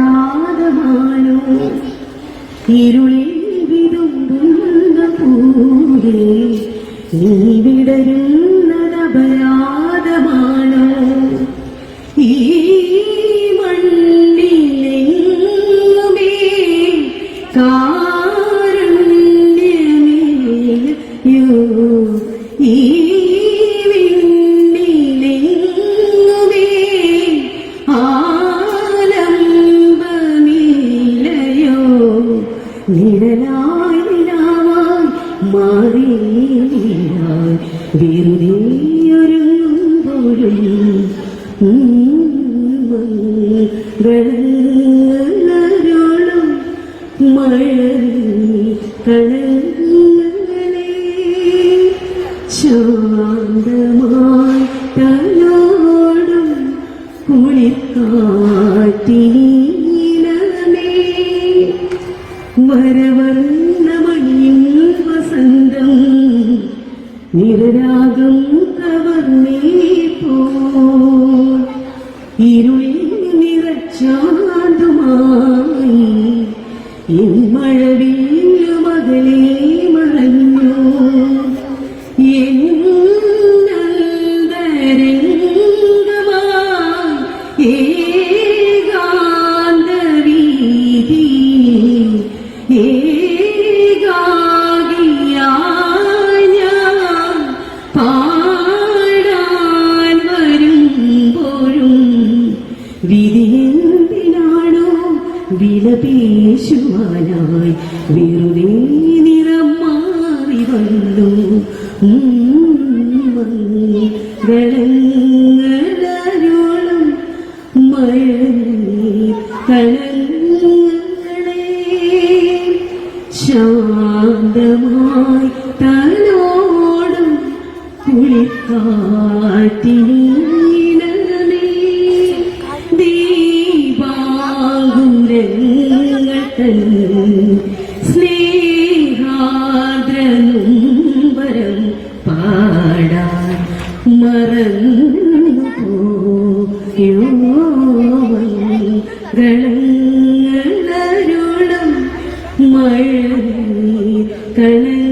വിടരുന്നതപരാധമാണോ ഇരുളിൽ വിതുമ്പുന്ന പൂവേ നീ വിടരുന്നതപരാധമാണോ നിഴലായി നിലാവായി മാറിയായി വെറുതെ ഒരുങ്ങുമ്പോഴും വെള്ളരോളം മഴ കളങ്ങളെ ശാന്തമായി തലോടും കുളിക്കാറ്റീനമേ വരവർണമണിയും വസന്തം. നിരരാഗം കവർന്നേ പോ ഇരുളിൽ നിറച്ചാണ്ടുമായി മഴവിൽ മകളെ വിലപേശുവാനായി വെറുതെ നിറം മാറി വന്നു. കളങ്ങളോളം മഴ ശാന്തമായി തലോടും കുളിക്കാറ്റിനീനേ തൻ സ്നേഹാദ്രനുംബരം മഴ കളങ്ങൾ